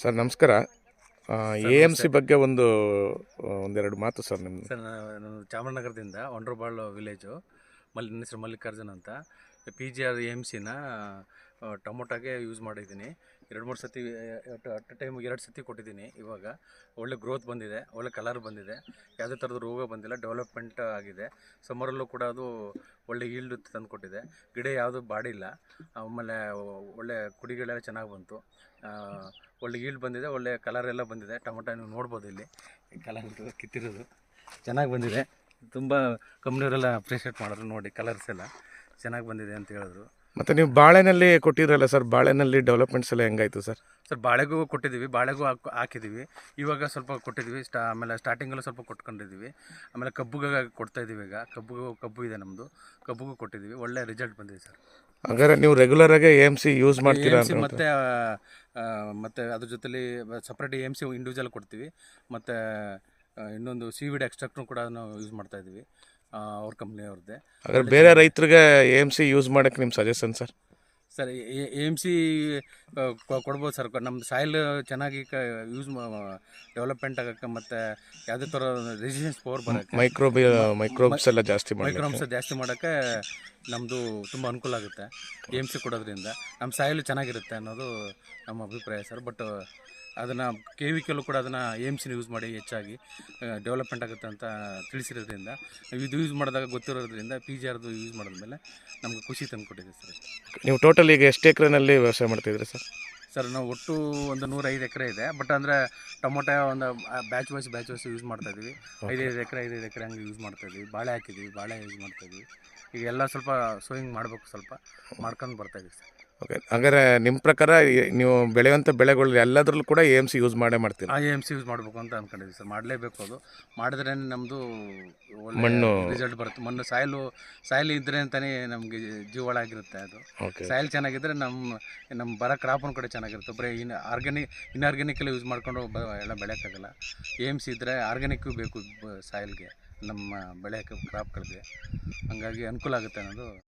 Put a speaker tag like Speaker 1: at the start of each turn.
Speaker 1: Sir ನಮಸ್ಕಾರ. A M C ಬಗ್ಗೆ ಒಂದು ಒಂದೆರಡು ಮಾತು ಸರ್ ನಿಮ್ಮ
Speaker 2: ಸರ್ ನಾನು ಚಾಮರಾಜನಗರದಿಂದ ಒಂಡ್ರಬಾಳು ವಿಲೇಜು ಮಲ್ಲಿ ನನ್ನ ಹೆಸರು ಮಲ್ಲಿಕಾರ್ಜುನ್ ಅಂತ. ಪಿ ಜಿ ಆರ್ ಎಂ ಸಿನ ಟೊಮೊಟೊಗೆ ಯೂಸ್ ಮಾಡಿದ್ದೀನಿ. ಎರಡು ಮೂರು ಸತಿ ಟೈಮ್ ಎರಡು ಸತಿ ಕೊಟ್ಟಿದ್ದೀನಿ ಇವಾಗ. ಒಳ್ಳೆ ಗ್ರೋತ್ ಬಂದಿದೆ, ಒಳ್ಳೆ ಕಲರ್ ಬಂದಿದೆ. ಯಾವುದೇ ಥರದ ರೋಗ ಬಂದಿಲ್ಲ ಡೆವಲಪ್ಮೆಂಟ್ ಆಗಿದೆ. ಸಮರಲ್ಲೂ ಕೂಡ ಅದು ಒಳ್ಳೆ ಈಲ್ಡ್ ತಂದು ಕೊಟ್ಟಿದೆ. ಗಿಡ ಯಾವುದು ಬಾಡಿಲ್ಲ. ಆಮೇಲೆ ಒಳ್ಳೆ ಕುಡಿಗಳೆಲ್ಲ ಚೆನ್ನಾಗಿ ಬಂತು. ಒಳ್ಳೆ ಈಲ್ಡ್ ಬಂದಿದೆ, ಒಳ್ಳೆ ಕಲರ್ ಎಲ್ಲ ಬಂದಿದೆ. ಟೊಮೊಟೊ ನೀವು ನೋಡ್ಬೋದು ಇಲ್ಲಿ. ಕಲರ್ ಕಿತ್ತಿರೋದು. ಚೆನ್ನಾಗಿ ಬಂದಿದೆ. ತುಂಬ ಕಂಪ್ನಿಯವರೆಲ್ಲ ಅಪ್ರಿಷಿಯೇಟ್ ಮಾಡಿದ್ರು ನೋಡಿ ಕಲರ್ಸ್ ಎಲ್ಲ ಚೆನ್ನಾಗಿ ಬಂದಿದೆ ಅಂತ ಹೇಳಿದ್ರು.
Speaker 1: ಮತ್ತು ನೀವು ಬಾಳೆನಲ್ಲಿ ಕೊಟ್ಟಿದ್ರಲ್ಲ ಸರ್ ಬಾಳೆನಲ್ಲಿ ಡೆವಲಪ್ಮೆಂಟ್ಸ್ ಎಲ್ಲ ಹೆಂಗಾಯ್ತು ಸರ್?
Speaker 2: ಸರ್ ಬಾಳೆಗೂ ಕೊಟ್ಟಿದ್ದೀವಿ ಬಾಳೆಗೂ ಹಾಕ್ ಹಾಕಿದ್ದೀವಿ. ಇವಾಗ ಸ್ವಲ್ಪ ಕೊಟ್ಟಿದ್ದೀವಿ ಸ್ಟಾ ಆಮೇಲೆ ಸ್ಟಾರ್ಟಿಂಗಲ್ಲೂ ಸ್ವಲ್ಪ ಕೊಟ್ಕೊಂಡಿದ್ದೀವಿ. ಆಮೇಲೆ ಕಬ್ಬುಗೆ ಕೊಡ್ತಾ ಇದ್ದೀವಿ ಈಗ. ಕಬ್ಬು ಕಬ್ಬು ಇದೆ ನಮ್ಮದು ಕಬ್ಬುಗೂ ಕೊಟ್ಟಿದ್ದೀವಿ. ಒಳ್ಳೆ ರಿಸಲ್ಟ್ ಬಂದಿದೆ ಸರ್.
Speaker 1: ಹಾಗಾದ್ರೆ ನೀವು ರೆಗ್ಯುಲರ್ ಆಗಿ ಎ ಎಂ ಸಿ ಯೂಸ್ ಮಾಡ್ತೀರಾ
Speaker 2: ಎಂ
Speaker 1: ಅಂತ
Speaker 2: ಮತ್ತೆ ಮತ್ತೆ ಅದ್ರ ಜೊತೆಲಿ ಸಪ್ರೇಟ್ ಎಂ ಸಿ ಇಂಡಿವಿಜುವಲ್ ಕೊಡ್ತೀವಿ. ಮತ್ತು ಇನ್ನೊಂದು ಸಿ ವಿಡ್ ಎಕ್ಸ್ಟ್ರಾಕ್ಟ್ನು ಕೂಡ ನಾವು ಯೂಸ್ ಮಾಡ್ತಾ ಇದ್ದೀವಿ. ಅವ್ರ ಕಂಪ್ನಿಯವ್ರದ್ದೇ
Speaker 1: ಹಾಗಾದ್ರೆ ಬೇರೆ ರೈತರಿಗೆ ಎ ಎಂ ಸಿ ಯೂಸ್ ಮಾಡೋಕ್ಕೆ ನಿಮ್ಮ suggestion sir
Speaker 2: sir A M C ಕೊಡ್ಬೋದು ಸರ್. ನಮ್ಮ ಸಾಯಿಲ್ ಚೆನ್ನಾಗಿ ಕ ಯೂಸ್ ಡೆವಲಪ್ಮೆಂಟ್ ಆಗೋಕ್ಕೆ ಮತ್ತು ಯಾವುದೇ ಥರ ರೆಸಿಸ್ಟೆನ್ಸ್ ಪವರ್ ಬರೋಕ್ಕೆ
Speaker 1: ಮೈಕ್ರೋಬ್ ಮೈಕ್ರೋಬ್ಸ್ ಎಲ್ಲ ಜಾಸ್ತಿ
Speaker 2: ಮೈಕ್ರೋಬ್ಸ್ ಜಾಸ್ತಿ ಮಾಡೋಕ್ಕೆ ನಮ್ಮದು ತುಂಬ ಅನುಕೂಲ ಆಗುತ್ತೆ ಎ ಎಂ ಸಿ ಕೊಡೋದ್ರಿಂದ. ನಮ್ಮ ಸಾಯಿಲ್ ಚೆನ್ನಾಗಿರುತ್ತೆ ಅನ್ನೋದು ನಮ್ಮ ಅಭಿಪ್ರಾಯ ಸರ್. ಬಟ್ ಅದನ್ನು ಕೆ ವಿ ಕೆಲ್ಲೂ ಕೂಡ ಅದನ್ನು ಏಮ್ಸಿನ ಯೂಸ್ ಮಾಡಿ ಹೆಚ್ಚಾಗಿ ಡೆವಲಪ್ಮೆಂಟ್ ಆಗುತ್ತೆ ಅಂತ ತಿಳಿಸಿರೋದ್ರಿಂದ ಇದು ಯೂಸ್ ಮಾಡಿದಾಗ ಗೊತ್ತಿರೋದ್ರಿಂದ ಪಿ ಜಿ ಆರ್ದು ಯೂಸ್ ಮಾಡಿದ್ಮೇಲೆ ನಮಗೆ ಖುಷಿ ತಂದುಕೊಟ್ಟಿದೆ ಸರ್.
Speaker 1: ನೀವು ಟೋಟಲ್ ಈಗ ಎಷ್ಟು ಎಕರೆನಲ್ಲಿ ವ್ಯವಸಾಯ ಮಾಡ್ತಿದ್ದೀರಿ ಸರ್?
Speaker 2: ಸರ್ ನಾವು ಒಟ್ಟು ಒಂದು ನೂರೈದು ಎಕರೆ ಇದೆ. ಬಟ್ ಅಂದರೆ ಟೊಮೊಟೊ ಒಂದು batch wise batch wise use ಮಾಡ್ತಾ ಇದ್ದೀವಿ ಐದೈದು ಎಕರೆ ಐದೈದು ಎಕರೆ ಹಂಗೆ ಯೂಸ್ ಮಾಡ್ತಾ ಇದ್ದೀವಿ ಬಾಳೆ ಹಾಕಿದ್ದೀವಿ ಬಾಳೆ ಯೂಸ್ ಮಾಡ್ತಾ ಇದ್ದೀವಿ ಈಗ ಎಲ್ಲ ಸ್ವಲ್ಪ ಸೋಯಿಂಗ್ ಮಾಡಬೇಕು ಸ್ವಲ್ಪ. ಮಾಡ್ಕೊಂಡು ಬರ್ತಾ ಇದ್ದೀವಿ ಸರ್.
Speaker 1: ಓಕೆ ಹಾಗಾದ್ರೆ ನಿಮ್ಮ ಪ್ರಕಾರ ನೀವು ಬೆಳೆಯುವಂಥ ಬೆಳೆಗಳು ಎಲ್ಲದರಲ್ಲೂ ಕೂಡ ಎ ಎಂ ಸಿ ಯೂಸ್ ಮಾಡೇ ಮಾಡ್ತೀರಾ?
Speaker 2: ಆ ಎಂ ಸಿ ಯೂಸ್ ಮಾಡಬೇಕು ಅಂತ ಅನ್ಕೊಂಡಿದ್ದೀವಿ ಸರ್. ಮಾಡಲೇಬೇಕು ಅದು. ಮಾಡಿದ್ರೆ ನಮ್ಮದು
Speaker 1: ಮಣ್ಣು-
Speaker 2: ರಿಸಲ್ಟ್ ಬರುತ್ತೆ. ಮಣ್ಣು ಸಾಯಲು ಸಾಯಿಲ್ ಇದ್ರೆ ಅಂತಾನೆ ನಮಗೆ ಜೀವಳ ಆಗಿರುತ್ತೆ ಅದು. ಸಾಯಲ್ ಚೆನ್ನಾಗಿದ್ರೆ ನಮ್ಮ ನಮ್ಮ ಬರ ಕ್ರಾಪನ್ನು ಕೂಡ ಚೆನ್ನಾಗಿರುತ್ತೆ. ಬರೀ ಇನ್ ಆರ್ಗ್ಯಾನಿಕ್ ಇನ್ಆರ್ಗ್ಯಾನಿಕಲ್ಲಿ ಯೂಸ್ ಮಾಡ್ಕೊಂಡು ಬ ಎಲ್ಲ ಬೆಳೆಯೋಕ್ಕಾಗಲ್ಲ. ಎಂ ಸಿ ಇದ್ದರೆ ಆರ್ಗ್ಯಾನಿಕ್ಕು ಬೇಕು ಸಾಯಿಲ್ಗೆ. ನಮ್ಮ ಬೆಳೆಯೋಕ್ಕೆ ಕ್ರಾಪ್ಗಳಿಗೆ ಹಂಗಾಗಿ ಅನುಕೂಲ ಆಗುತ್ತೆ ಅನ್ನೋದು.